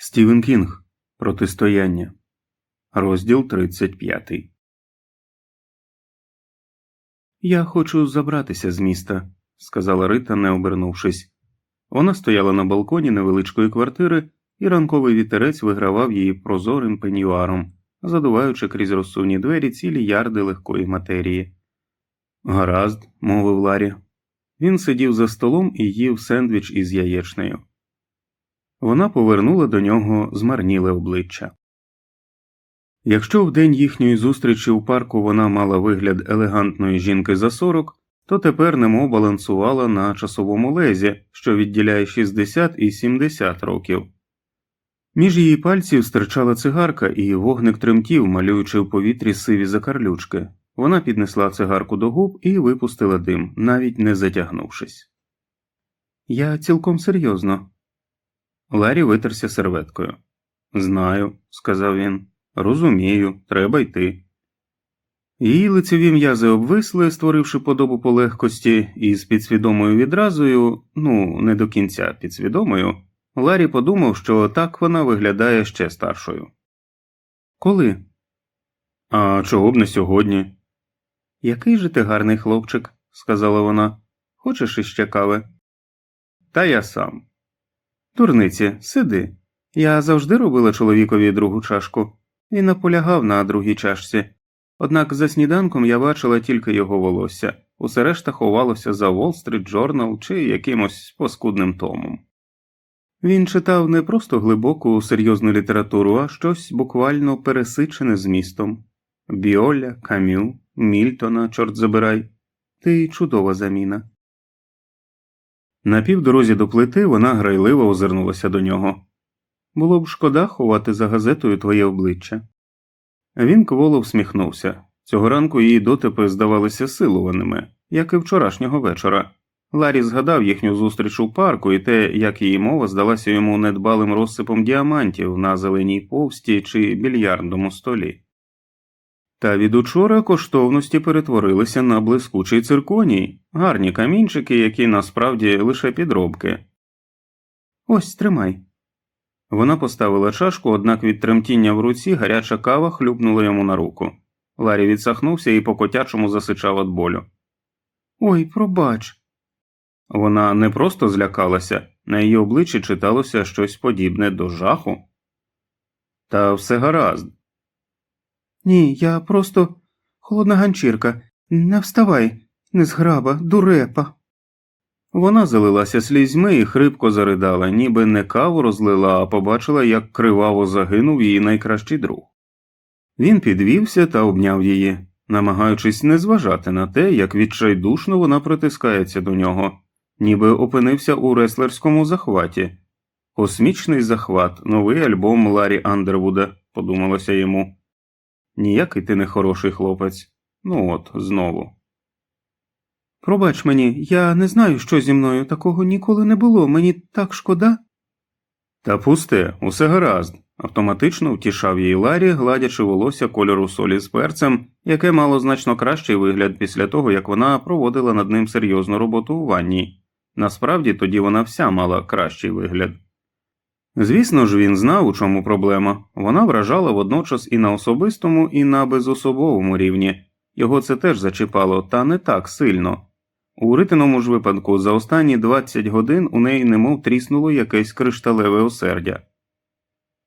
Стівен Кінг. Протистояння. Розділ 35. Я хочу забратися з міста, сказала Рита, не обернувшись. Вона стояла на балконі невеличкої квартири, і ранковий вітерець вигравав її прозорим пеньюаром, задуваючи крізь розсувні двері цілі ярди легкої матерії. Гаразд, мовив Ларі. Він сидів за столом і їв сендвіч із яєчнею. Вона повернула до нього змарніле обличчя. Якщо в день їхньої зустрічі у парку вона мала вигляд елегантної жінки за сорок, то тепер немов балансувала на часовому лезі, що відділяє 60 і 70 років. Між її пальців стирчала цигарка, і вогник тремтів, малюючи в повітрі сиві закарлючки. Вона піднесла цигарку до губ і випустила дим, навіть не затягнувшись. Я цілком серйозно. Ларі витерся серветкою. Знаю, сказав він. Розумію, треба йти. Її лицеві м'язи обвисли, створивши подобу полегкості, і з підсвідомою відразою, ну, не до кінця підсвідомою, Ларі подумав, що так вона виглядає ще старшою. Коли? А чого б не сьогодні? Який же ти гарний хлопчик, сказала вона. Хочеш іще кави? Та я сам. Турниці, сиди. Я завжди робила чоловікові другу чашку і наполягав на другій чашці. Однак за сніданком я бачила тільки його волосся, усе решта ховалося за Wall Street Journal чи якимось паскудним томом. Він читав не просто глибоку серйозну літературу, а щось буквально пересичене змістом Біоля, Камю, Мільтона, чорт забирай, ти чудова заміна. На півдорозі до плити вона грайливо озирнулася до нього. Було б шкода ховати за газетою твоє обличчя. Він кволо всміхнувся. Цього ранку її дотипи здавалися силуваними, як і вчорашнього вечора. Ларі згадав їхню зустріч у парку і те, як її мова здалася йому недбалим розсипом діамантів на зеленій повсті чи більярдному столі. Та від учора коштовності перетворилися на блискучий цирконій, гарні камінчики, які насправді лише підробки. Ось тримай. Вона поставила чашку, однак від тремтіння в руці гаряча кава хлюпнула йому на руку. Ларі відсахнувся і по котячому засичав від болю. Ой, пробач. Вона не просто злякалася, на її обличчі читалося щось подібне до жаху. Та все гаразд. Ні, я просто холодна ганчірка. Не вставай, незграба, дурепа. Вона залилася слізьми і хрипко заридала, ніби не каву розлила, а побачила, як криваво загинув її найкращий друг. Він підвівся та обняв її, намагаючись не зважати на те, як відчайдушно вона притискається до нього, ніби опинився у реслерському захваті. Космічний захват, новий альбом Ларі Андервуда, подумалося йому. Ніякий ти не хороший хлопець. Ну от, знову. Пробач мені, я не знаю, що зі мною такого ніколи не було, мені так шкода. Та пусте, усе гаразд, автоматично втішав її Ларі, гладячи волосся кольору солі з перцем, яке мало значно кращий вигляд після того, як вона проводила над ним серйозну роботу у ванні. Насправді тоді вона вся мала кращий вигляд. Звісно ж, він знав, у чому проблема. Вона вражала водночас і на особистому, і на безособовому рівні. Його це теж зачіпало, та не так сильно. У ритиному ж випадку за останні 20 годин у неї немов тріснуло якесь кришталеве осердя.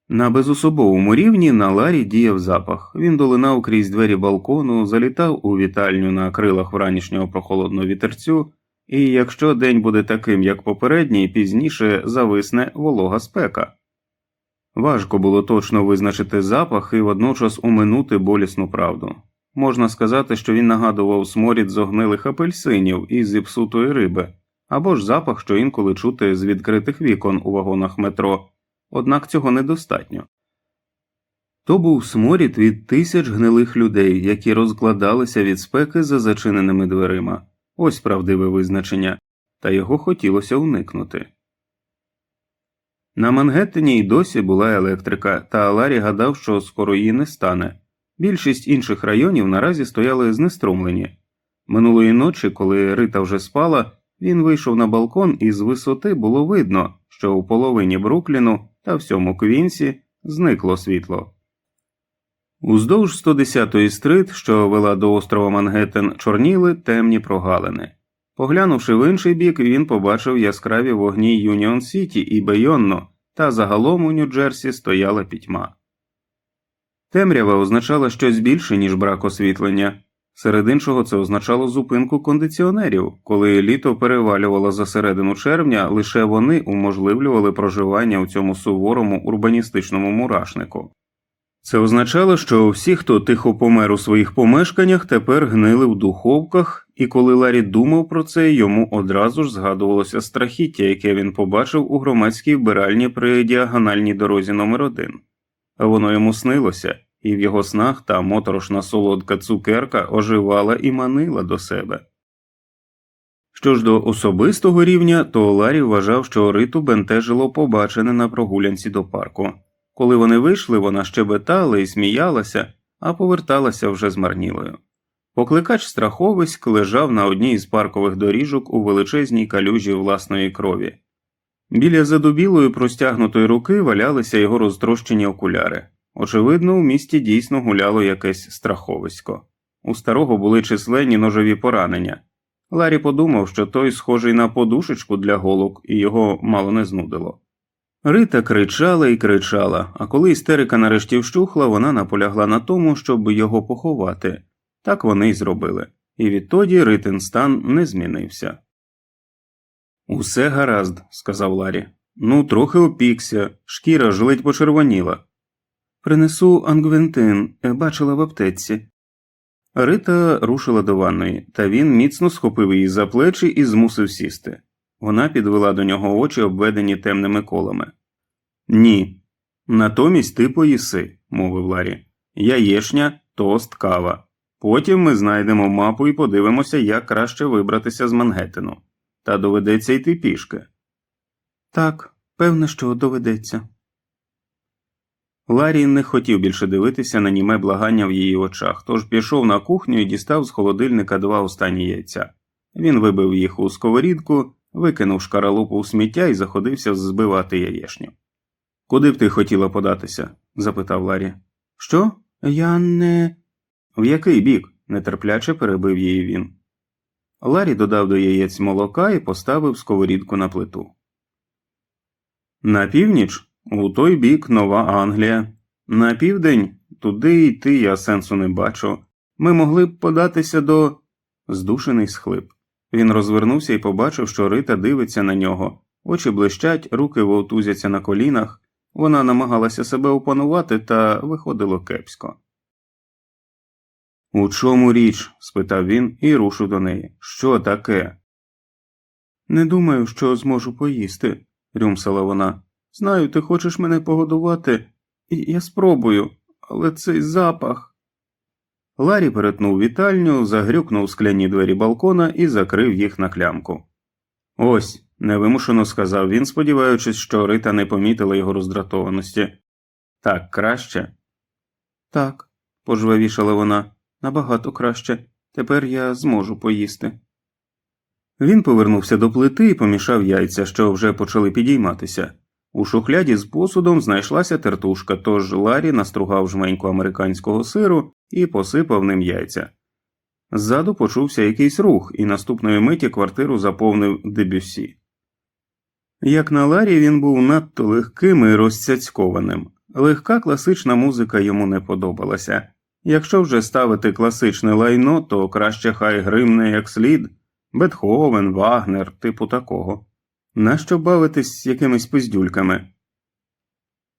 На безособовому рівні на Ларі діяв запах. Він долинав крізь двері балкону, залітав у вітальню на крилах вранішнього прохолодного вітерцю, і якщо день буде таким, як попередній, пізніше зависне волога спека. Важко було точно визначити запах і водночас уминути болісну правду. Можна сказати, що він нагадував сморід зогнилих апельсинів і зіпсутої риби, або ж запах, що інколи чути з відкритих вікон у вагонах метро, однак цього недостатньо. То був сморід від тисяч гнилих людей, які розкладалися від спеки за зачиненими дверима, ось правдиве визначення, та його хотілося уникнути. На Мангеттені й досі була електрика, та Ларі гадав, що скоро її не стане. Більшість інших районів наразі стояли знеструмлені. Минулої ночі, коли Рита вже спала, він вийшов на балкон і з висоти було видно, що у половині Брукліну та всьому Квінсі зникло світло. Уздовж 110-ї стрит, що вела до острова Мангеттен, чорніли темні прогалини. Поглянувши в інший бік, він побачив яскраві вогні Юніон Сіті і Бейонно, та загалом у Нью-Джерсі стояла пітьма. Темрява означала щось більше, ніж брак освітлення. Серед іншого це означало зупинку кондиціонерів, коли літо перевалювало за середину червня, лише вони уможливлювали проживання у цьому суворому урбаністичному мурашнику. Це означало, що всі, хто тихо помер у своїх помешканнях, тепер гнили в духовках, і коли Ларі думав про це, йому одразу ж згадувалося страхіття, яке він побачив у громадській вбиральні при діагональній дорозі номер 1 Воно йому снилося, і в його снах та моторошна солодка цукерка оживала і манила до себе. Що ж до особистого рівня, то Ларі вважав, що Риту бентежило побачене на прогулянці до парку. Коли вони вийшли, вона щебетала і сміялася, а поверталася вже змарнілою. Покликач страховиськ лежав на одній із паркових доріжок у величезній калюжі власної крові. Біля задубілої простягнутої руки валялися його розтрощені окуляри. Очевидно, у місті дійсно гуляло якесь страховисько. У старого були численні ножові поранення. Ларі подумав, що той схожий на подушечку для голок, і його мало не знудило. Рита кричала і кричала, а коли істерика нарешті вщухла, вона наполягла на тому, щоб його поховати. Так вони й зробили, і відтоді Ритин стан не змінився. Усе гаразд, сказав Ларі. Ну, трохи опікся, шкіра ж ледь почервоніла. Принесу ангвентин, бачила в аптеці. Рита рушила до ванної, та він міцно схопив її за плечі і змусив сісти. Вона підвела до нього очі, обведені темними колами. Ні. Натомість ти поїси, мовив Ларі. Яєшня, тост, кава. Потім ми знайдемо мапу і подивимося, як краще вибратися з Мангеттену. Та доведеться йти пішки. Так, певне, що доведеться. Ларі не хотів більше дивитися на німе благання в її очах, тож пішов на кухню і дістав з холодильника два останні яйця. Він вибив їх у сковорідку, викинув шкаралупу у сміття і заходився збивати яєшню. Куди б ти хотіла податися? запитав Ларі. Що? Я не. В який бік? нетерпляче перебив її він. Ларі додав до яєць молока і поставив сковорідку на плиту. На північ у той бік Нова Англія. На південь туди йти я сенсу не бачу. Ми могли б податися до. здушений схлип. Він розвернувся і побачив, що Рита дивиться на нього, очі блищать, руки вовтузяться на колінах. Вона намагалася себе опанувати, та виходило кепсько. У чому річ? спитав він і рушив до неї. Що таке? Не думаю, що зможу поїсти, рюмсала вона. Знаю, ти хочеш мене погодувати, я спробую, але цей запах. Ларі перетнув вітальню, загрюкнув скляні двері балкона і закрив їх на клямку. Ось, невимушено сказав він, сподіваючись, що Рита не помітила його роздратованості. Так краще? Так, пожвавішала вона, набагато краще. Тепер я зможу поїсти. Він повернувся до плити і помішав яйця, що вже почали підійматися. У шухляді з посудом знайшлася тертушка, тож Ларі настругав жменьку американського сиру і посипав ним яйця. Ззаду почувся якийсь рух, і наступної миті квартиру заповнив дебюсі. Як на Ларі, він був надто легким і розцяцькованим. Легка класична музика йому не подобалася. Якщо вже ставити класичне лайно, то краще хай гримне як слід Бетховен, Вагнер, типу такого. Нащо бавитись якимись пиздюльками?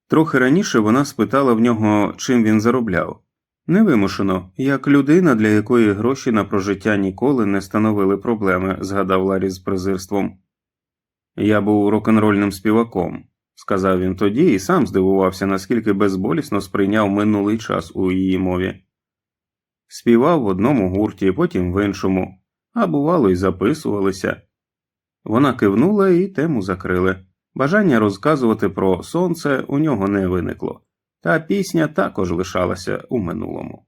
Трохи раніше вона спитала в нього, чим він заробляв. Невимушено, як людина, для якої гроші на прожиття ніколи не становили проблеми, згадав Ларі з презирством. Я був рок-н-рольним співаком, сказав він тоді і сам здивувався, наскільки безболісно сприйняв минулий час у її мові. Співав в одному гурті, потім в іншому, а бувало, й записувалися. Вона кивнула і тему закрили. Бажання розказувати про сонце у нього не виникло, та пісня також лишалася у минулому.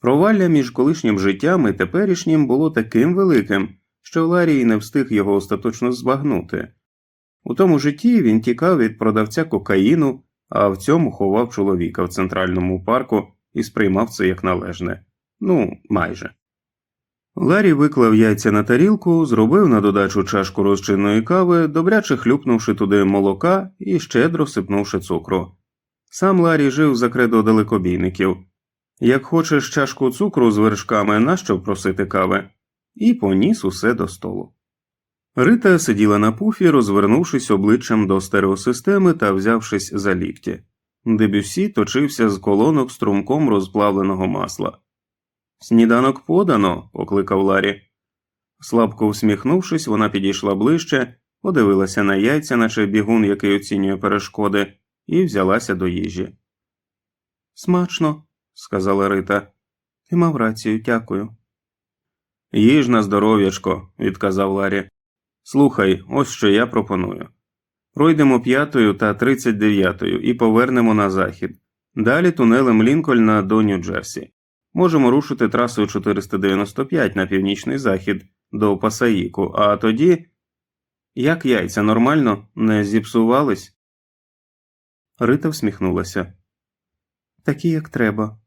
Провалля між колишнім життям і теперішнім було таким великим, що Ларій не встиг його остаточно збагнути. У тому житті він тікав від продавця кокаїну, а в цьому ховав чоловіка в центральному парку і сприймав це як належне. Ну, майже. Ларі виклав яйця на тарілку, зробив на додачу чашку розчинної кави, добряче хлюпнувши туди молока і щедро сипнувши цукру. Сам Ларі жив за кредо далекобійників. Як хочеш чашку цукру з вершками, нащо просити кави? І поніс усе до столу. Рита сиділа на пуфі, розвернувшись обличчям до стереосистеми та взявшись за лікті. Дебюсі точився з колонок струмком розплавленого масла. Сніданок подано, покликав Ларі. Слабко всміхнувшись, вона підійшла ближче, подивилася на яйця, наче бігун, який оцінює перешкоди, і взялася до їжі. Смачно, сказала Рита. Ти мав рацію, дякую. Їж на здоров'ячко, відказав Ларі. Слухай, ось що я пропоную. Пройдемо п'ятою та тридцять дев'ятою і повернемо на захід. Далі тунелем Лінкольна до Нью-Джерсі. Можемо рушити трасою 495 на північний захід до Пасаїку, а тоді. Як яйця нормально не зіпсувались? Рита всміхнулася. Такі, як треба.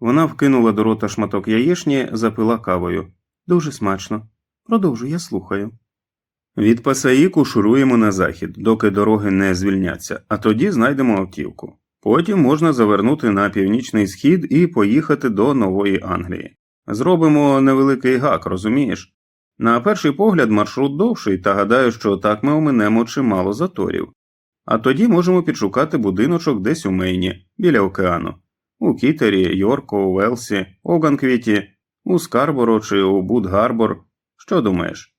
Вона вкинула до рота шматок яєшні, запила кавою. Дуже смачно. Продовжуй, я слухаю. Від Пасаїку шуруємо на захід, доки дороги не звільняться, а тоді знайдемо автівку. Потім можна завернути на північний схід і поїхати до Нової Англії. Зробимо невеликий гак, розумієш? На перший погляд маршрут довший, та гадаю, що так ми оминемо чимало заторів. А тоді можемо підшукати будиночок десь у Мейні, біля океану, у Кітері, Йорку, Уелсі, Оганквіті, у Скарборо чи у Будгарбор. Що думаєш?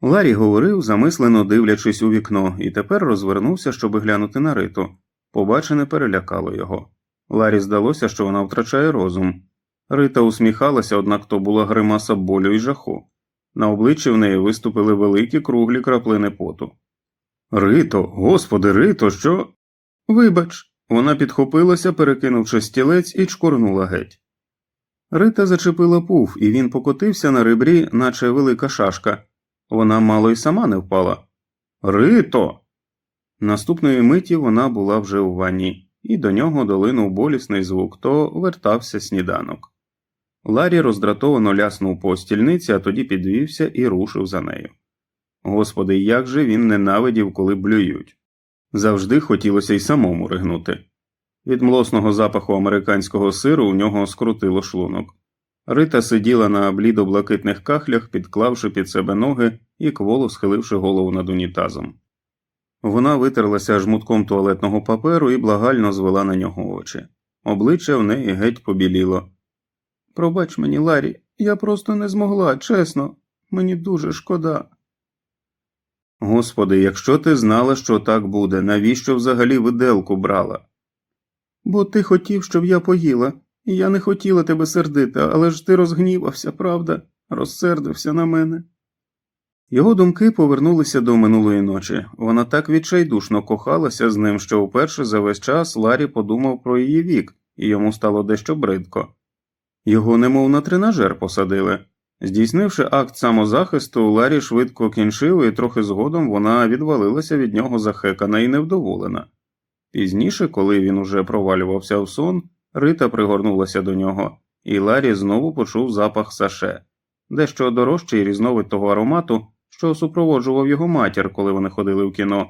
Ларі говорив, замислено дивлячись у вікно, і тепер розвернувся, щоб глянути на риту. Побачене перелякало його. Ларі здалося, що вона втрачає розум. Рита усміхалася, однак то була гримаса болю і жаху. На обличчі в неї виступили великі круглі краплини поту. Рито, господи, Рито, що. Вибач. Вона підхопилася, перекинувши стілець, і чкорнула геть. Рита зачепила пуф, і він покотився на ребрі, наче велика шашка. Вона мало й сама не впала. Рито. Наступної миті вона була вже у ванні, і до нього долинув болісний звук, то вертався сніданок. Ларі роздратовано ляснув по стільниці, а тоді підвівся і рушив за нею. Господи, як же він ненавидів, коли блюють. Завжди хотілося й самому ригнути. Від млосного запаху американського сиру у нього скрутило шлунок. Рита сиділа на блідо-блакитних кахлях, підклавши під себе ноги і кволо схиливши голову над унітазом. Вона витерлася жмутком туалетного паперу і благально звела на нього очі. Обличчя в неї геть побіліло. Пробач мені, Ларі, я просто не змогла, чесно, мені дуже шкода. Господи, якщо ти знала, що так буде, навіщо взагалі виделку брала? Бо ти хотів, щоб я поїла, і я не хотіла тебе сердити, але ж ти розгнівався, правда, розсердився на мене. Його думки повернулися до минулої ночі. Вона так відчайдушно кохалася з ним, що вперше за весь час Ларі подумав про її вік, і йому стало дещо бридко. Його немов на тренажер посадили. Здійснивши акт самозахисту, Ларі швидко кінчив, і трохи згодом вона відвалилася від нього захекана і невдоволена. Пізніше, коли він уже провалювався в сон, Рита пригорнулася до нього, і Ларі знову почув запах саше, дещо дорожчий різновид того аромату, що супроводжував його матір, коли вони ходили в кіно,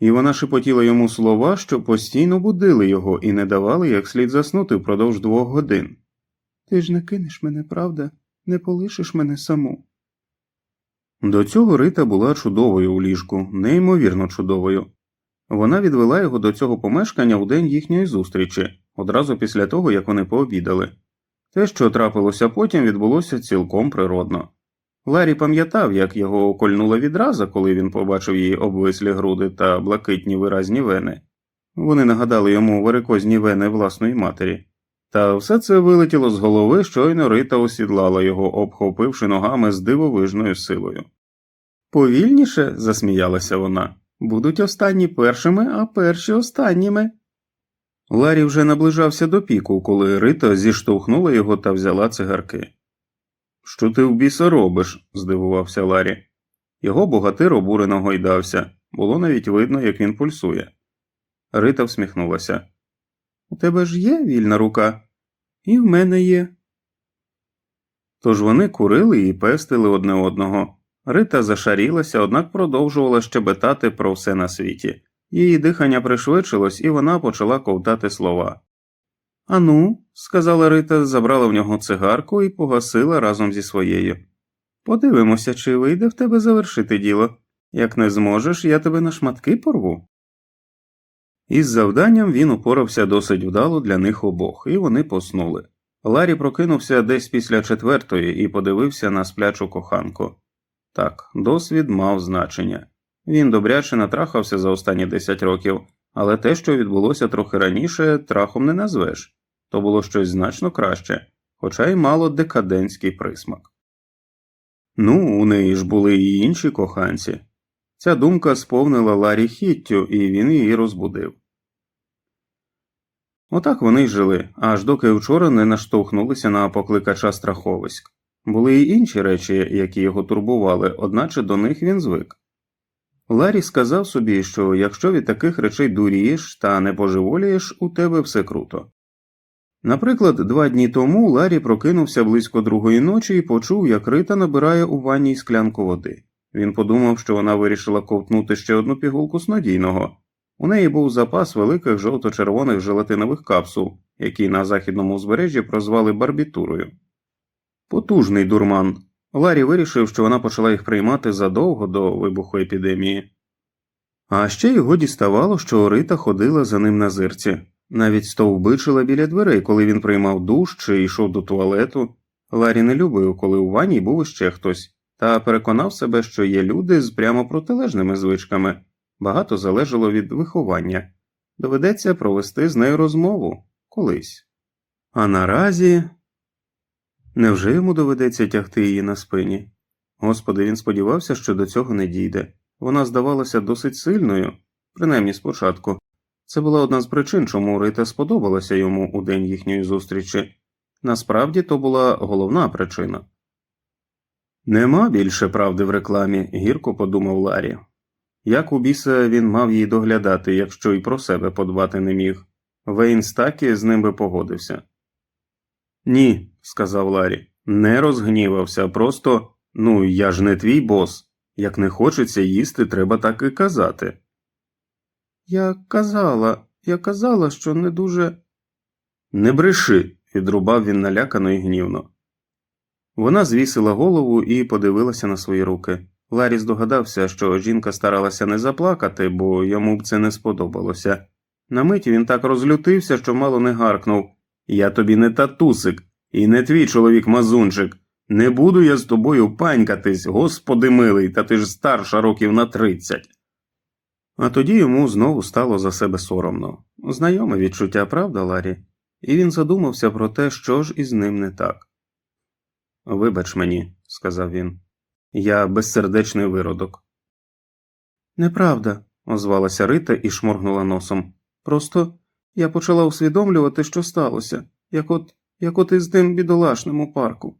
і вона шепотіла йому слова, що постійно будили його і не давали як слід заснути впродовж двох годин. Ти ж не кинеш мене, правда, не полишиш мене саму. До цього Рита була чудовою у ліжку, неймовірно чудовою. Вона відвела його до цього помешкання у день їхньої зустрічі, одразу після того, як вони пообідали. Те, що трапилося потім, відбулося цілком природно. Ларі пам'ятав, як його окольнула відраза, коли він побачив її обвислі груди та блакитні виразні вени. Вони нагадали йому варикозні вени власної матері. Та все це вилетіло з голови, щойно Рита осідлала його, обхопивши ногами з дивовижною силою. Повільніше, засміялася вона, будуть останні першими, а перші останніми. Ларі вже наближався до піку, коли Рита зіштовхнула його та взяла цигарки. Що ти в біса робиш? здивувався Ларі. Його богатир обурено гойдався. було навіть видно, як він пульсує. Рита всміхнулася. У тебе ж є вільна рука? І в мене є. Тож вони курили і пестили одне одного. Рита зашарілася, однак продовжувала щебетати про все на світі. Її дихання пришвидшилось, і вона почала ковтати слова. Ану, сказала Рита, забрала в нього цигарку і погасила разом зі своєю. Подивимося, чи вийде в тебе завершити діло. Як не зможеш, я тебе на шматки порву. Із завданням він упорався досить вдало для них обох, і вони поснули. Ларі прокинувся десь після четвертої і подивився на сплячу коханку. Так, досвід мав значення. Він добряче натрахався за останні 10 років, але те, що відбулося трохи раніше, трахом не назвеш то було щось значно краще, хоча й мало декадентський присмак. Ну, у неї ж були і інші коханці. Ця думка сповнила Ларі хіттю, і він її розбудив. Отак вони й жили, аж доки вчора не наштовхнулися на покликача страховиськ. Були й інші речі, які його турбували, одначе до них він звик. Ларі сказав собі, що якщо від таких речей дурієш та не поживолієш, у тебе все круто. Наприклад, два дні тому Ларі прокинувся близько другої ночі і почув, як Рита набирає у ванній склянку води. Він подумав, що вона вирішила ковтнути ще одну пігулку снодійного. У неї був запас великих жовто-червоних желатинових капсул, які на західному узбережжі прозвали барбітурою. Потужний дурман. Ларі вирішив, що вона почала їх приймати задовго до вибуху епідемії. А ще його діставало, що Рита ходила за ним на зирці. Навіть стовбичила біля дверей, коли він приймав душ чи йшов до туалету. Ларі не любив, коли у ванні був іще хтось, та переконав себе, що є люди з прямо протилежними звичками, багато залежало від виховання. Доведеться провести з нею розмову колись. А наразі невже йому доведеться тягти її на спині? Господи, він сподівався, що до цього не дійде. Вона здавалася досить сильною, принаймні спочатку. Це була одна з причин, чому Рита сподобалася йому у день їхньої зустрічі. Насправді то була головна причина. Нема більше правди в рекламі, гірко подумав Ларі. Як у біса він мав її доглядати, якщо й про себе подбати не міг. Вейн Стакі з ним би погодився. Ні, сказав Ларі, не розгнівався, просто ну я ж не твій бос. Як не хочеться їсти, треба так і казати. Я казала, я казала, що не дуже. Не бреши, відрубав він налякано і гнівно. Вона звісила голову і подивилася на свої руки. Ларі здогадався, що жінка старалася не заплакати, бо йому б це не сподобалося. На мить він так розлютився, що мало не гаркнув Я тобі не татусик, і не твій чоловік мазунчик. Не буду я з тобою панькатись, господи милий, та ти ж старша років на тридцять. А тоді йому знову стало за себе соромно. Знайоме відчуття, правда, Ларі? І він задумався про те, що ж із ним не так. Вибач мені, сказав він, я безсердечний виродок. Неправда, озвалася Рита і шморгнула носом. Просто я почала усвідомлювати, що сталося, як от як от із тим бідолашним у парку.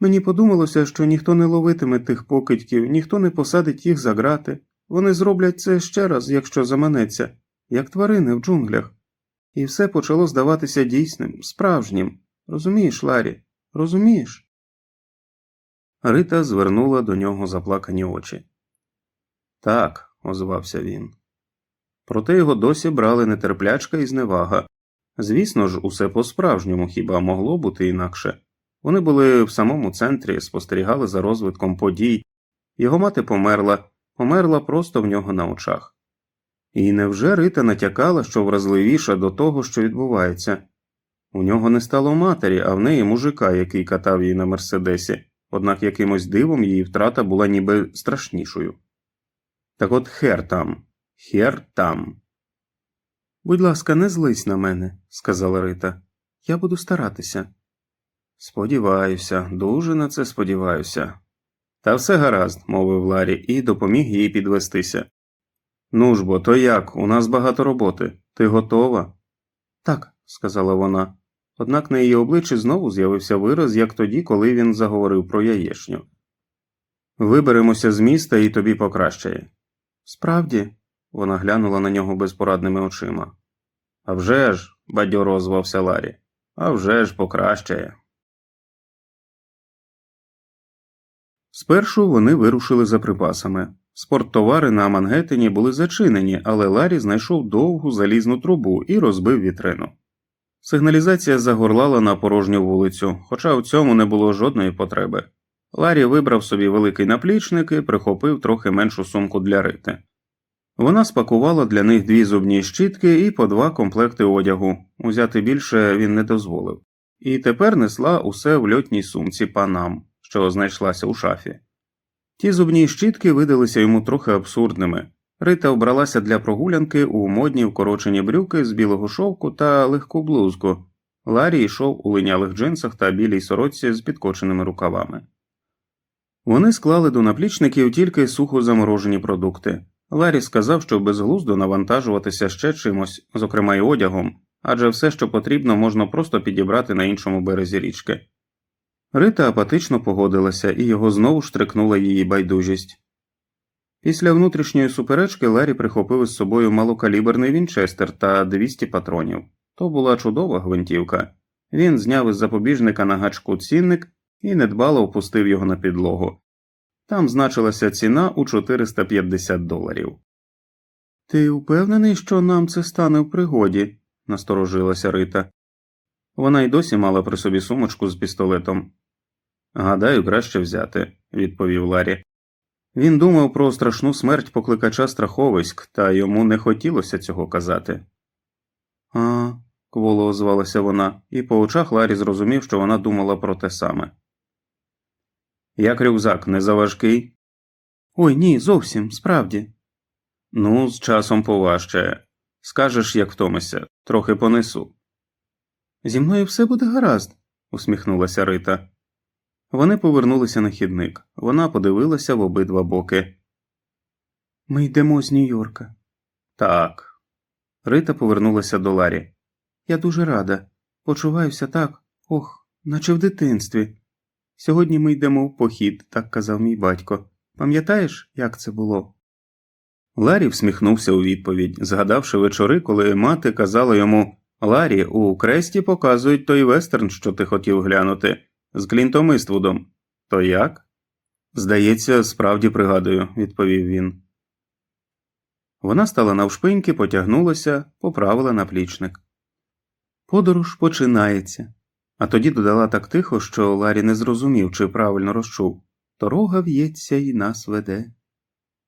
Мені подумалося, що ніхто не ловитиме тих покидьків, ніхто не посадить їх за грати. Вони зроблять це ще раз, якщо заманеться, як тварини в джунглях. І все почало здаватися дійсним, справжнім. Розумієш, Ларі, розумієш? Рита звернула до нього заплакані очі. Так, озвався він. Проте його досі брали нетерплячка і зневага. Звісно ж, усе по-справжньому хіба могло бути інакше. Вони були в самому центрі, спостерігали за розвитком подій. Його мати померла, померла просто в нього на очах. І невже Рита натякала, що вразливіша до того, що відбувається? У нього не стало матері, а в неї мужика, який катав її на Мерседесі, однак якимось дивом її втрата була ніби страшнішою. Так от хер там, хер там. Будь ласка, не злись на мене, сказала Рита. Я буду старатися. Сподіваюся, дуже на це сподіваюся. Та все гаразд, мовив Ларі і допоміг їй підвестися. Ну ж бо, то як? У нас багато роботи. Ти готова? Так, сказала вона. Однак на її обличчі знову з'явився вираз, як тоді, коли він заговорив про яєчню. Виберемося з міста і тобі покращає. Справді, вона глянула на нього безпорадними очима. «А вже ж», – бадьоро озвався Ларі, «а вже ж покращає. Спершу вони вирушили за припасами. Спорттовари на Мангеттені були зачинені, але Ларі знайшов довгу залізну трубу і розбив вітрину. Сигналізація загорлала на порожню вулицю, хоча у цьому не було жодної потреби. Ларі вибрав собі великий наплічник і прихопив трохи меншу сумку для рити. Вона спакувала для них дві зубні щітки і по два комплекти одягу. Узяти більше він не дозволив. І тепер несла усе в льотній сумці панам, що знайшлася у шафі. Ті зубні щітки видалися йому трохи абсурдними. Рита обралася для прогулянки у модні вкорочені брюки з білого шовку та легку блузку. Ларі йшов у линялих джинсах та білій сорочці з підкоченими рукавами. Вони склали до наплічників тільки сухо заморожені продукти. Ларі сказав, що безглуздо навантажуватися ще чимось, зокрема й одягом, адже все, що потрібно, можна просто підібрати на іншому березі річки. Рита апатично погодилася, і його знову штрикнула її байдужість. Після внутрішньої суперечки Ларі прихопив із собою малокаліберний вінчестер та 200 патронів. То була чудова гвинтівка. Він зняв із запобіжника на гачку цінник і недбало опустив його на підлогу. Там значилася ціна у 450 доларів. Ти впевнений, що нам це стане в пригоді? насторожилася Рита. Вона й досі мала при собі сумочку з пістолетом. Гадаю, краще взяти, відповів Ларі. Він думав про страшну смерть покликача страховиськ, та йому не хотілося цього казати. А, кволо озвалася вона, і по очах Ларі зрозумів, що вона думала про те саме. Як рюкзак не заважкий? Ой ні, зовсім, справді. Ну, з часом поважчає. Скажеш, як втомишся, трохи понесу. Зі мною все буде гаразд, усміхнулася Рита. Вони повернулися на хідник. Вона подивилася в обидва боки. Ми йдемо з Нью-Йорка. Так. Рита повернулася до Ларі. Я дуже рада. Почуваюся так, ох, наче в дитинстві. Сьогодні ми йдемо в похід, так казав мій батько. Пам'ятаєш, як це було? Ларі всміхнувся у відповідь, згадавши вечори, коли мати казала йому Ларі, у кресті показують той вестерн, що ти хотів глянути, з Клінтом Іствудом. То як? Здається, справді пригадую, відповів він. Вона стала навшпиньки, потягнулася, поправила наплічник. Подорож починається. А тоді додала так тихо, що Ларі не зрозумів, чи правильно розчув. Дорога в'ється і нас веде.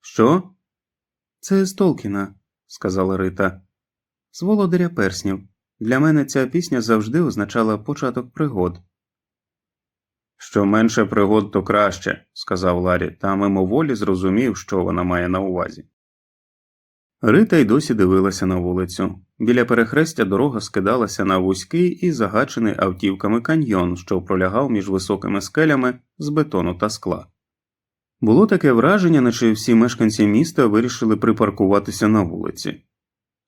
Що? Це з Толкіна, сказала Рита. З володаря перснів. Для мене ця пісня завжди означала початок пригод. Що менше пригод, то краще, сказав Ларі, та мимоволі зрозумів, що вона має на увазі. Рита й досі дивилася на вулицю. Біля перехрестя дорога скидалася на вузький і загачений автівками каньйон, що пролягав між високими скелями з бетону та скла. Було таке враження, наче всі мешканці міста вирішили припаркуватися на вулиці.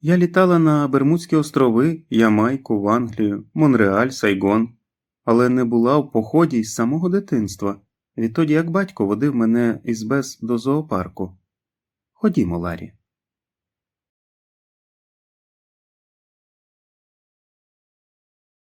Я літала на Бермудські острови, Ямайку, в Англію, Монреаль, Сайгон, але не була в поході з самого дитинства, відтоді як батько водив мене із без до зоопарку. Ходімо, Ларі.